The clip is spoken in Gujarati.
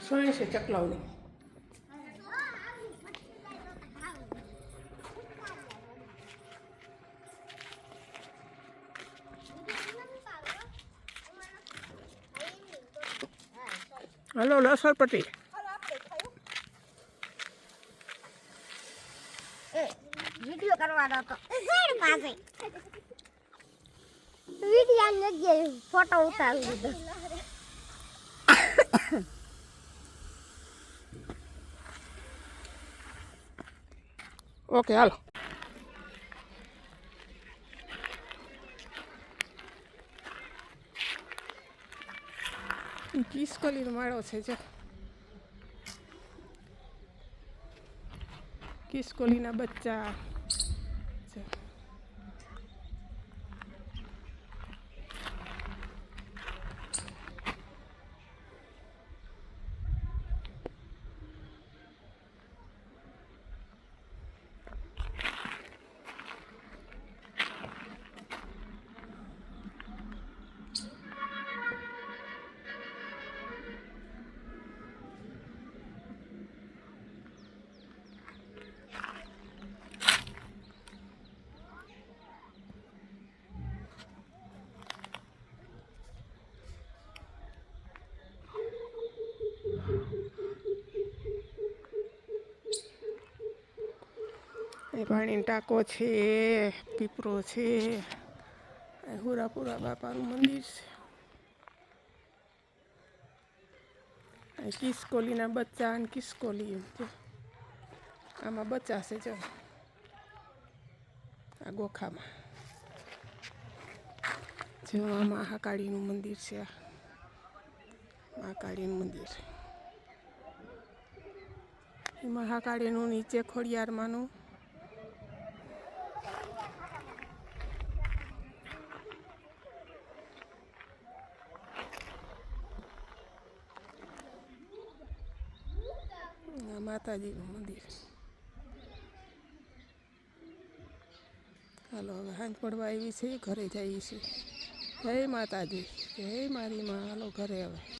સો એંસી ચકલાઓની હલો લસણપટ્ટી એ વિડિયો કરવાનો હતો ઝેડ પાસે વિડિયો ને ફોટો ઉતારી લીધો ઓકે હાલો કિસકોલીનો માળો છે જો. કિસકોલીના બચ્ચા જો. એ પાણીનો ટાંકો છે, પીપરો છે. હુરાપુરા બાપાનું મંદિર છે. કિસકોલીના બચ્ચા અને કિસકોલી એમ છે. આમાં બચ્ચા છે, જો. આ ગોખામાં. જો આ મહાકાળીનું મંદિર છે, આ. મહાકાળીનું મંદિર. મહાકાળીનું નીચે ખોડિયારમાંનું આ માતાજીનું મંદિર. હાલો, હવે હાંજ પડવા આવી છે, ઘરે જઈએ છીએ. જય માતાજી, જય મારી માં, હાલો, ઘરે હવે.